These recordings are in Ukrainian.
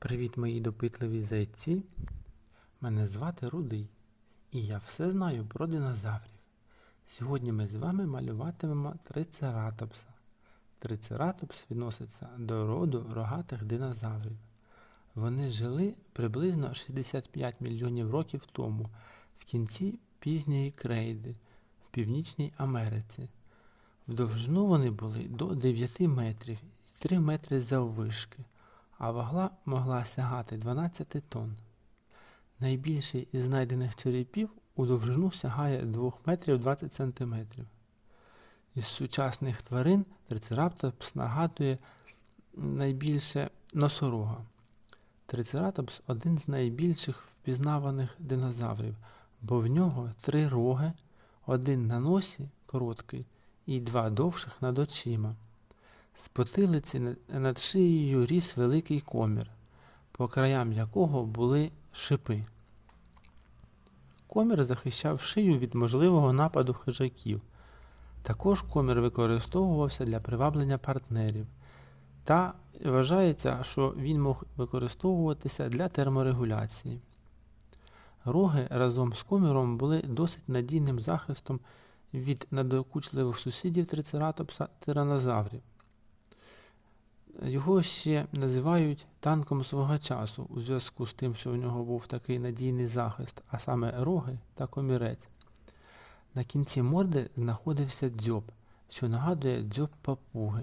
Привіт, мої допитливі зайці. Мене звати Рудий, і я все знаю про динозаврів. Сьогодні ми з вами малюватимемо трицератопса. Трицератопс відноситься до роду рогатих динозаврів. Вони жили приблизно 65 мільйонів років тому, в кінці пізньої крейди, в Північній Америці. В довжину вони були до 9 метрів і 3 метри заввишки, а вага могла сягати 12 тонн. Найбільший із знайдених черепів у довжину сягає 2 метрів 20 сантиметрів. Із сучасних тварин трицератопс нагадує найбільше носорога. Трицератопс один з найбільших впізнаваних динозаврів, бо в нього три роги, один на носі короткий і два довших над очима. З потилиці над шиєю ріс великий комір, по краям якого були шипи. Комір захищав шию від можливого нападу хижаків. Також комір використовувався для приваблення партнерів. Та вважається, що він мог використовуватися для терморегуляції. Роги разом з коміром були досить надійним захистом від надокучливих сусідів трицератопса тиранозаврів. Його ще називають танком свого часу у зв'язку з тим, що в нього був такий надійний захист, а саме роги та комірець. На кінці морди знаходився дзьоб, що нагадує дзьоб папуги.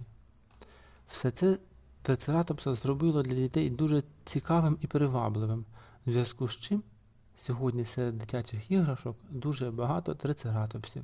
Все це трицератопса зробило для дітей дуже цікавим і привабливим, в зв'язку з чим сьогодні серед дитячих іграшок дуже багато трицератопсів.